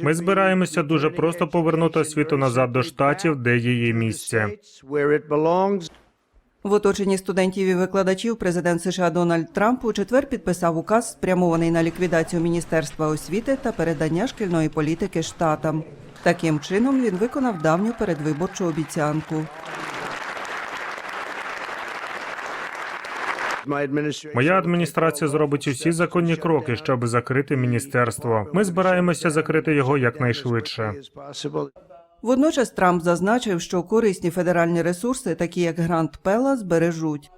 Ми збираємося дуже просто повернути освіту назад до штатів, де її місце. В оточенні студентів і викладачів президент США Дональд Трамп у четвер підписав указ, спрямований на ліквідацію Міністерства освіти та передання шкільної політики штатам. Таким чином він виконав давню передвиборчу обіцянку. Моя адміністрація зробить усі законні кроки, щоб закрити міністерство. Ми збираємося закрити його якнайшвидше. Водночас Трамп зазначив, що корисні федеральні ресурси, такі як грант Пела, збережуть.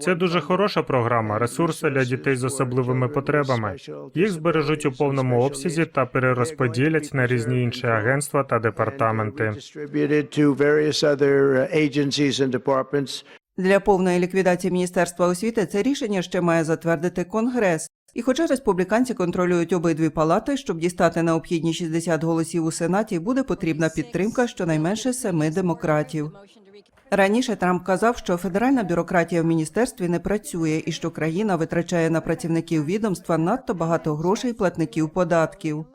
Це дуже хороша програма. Ресурси для дітей з особливими потребами. Їх збережуть у повному обсязі та перерозподілять на різні інші агентства та департаменти. Для повної ліквідації Міністерства освіти це рішення ще має затвердити Конгрес. І хоча республіканці контролюють обидві палати, щоб дістати необхідні 60 голосів у Сенаті, буде потрібна підтримка щонайменше семи демократів. Раніше Трамп казав, що федеральна бюрократія в міністерстві не працює і що країна витрачає на працівників відомства надто багато грошей платників податків.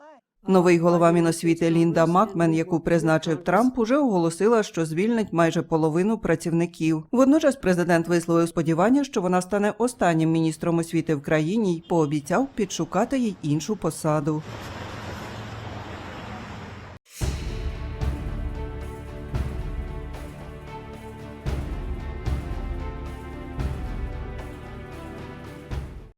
Новий голова Міносвіти Лінда Макмен, яку призначив Трамп, уже оголосила, що звільнить майже половину працівників. Водночас президент висловив сподівання, що вона стане останнім міністром освіти в країні й пообіцяв підшукати їй іншу посаду.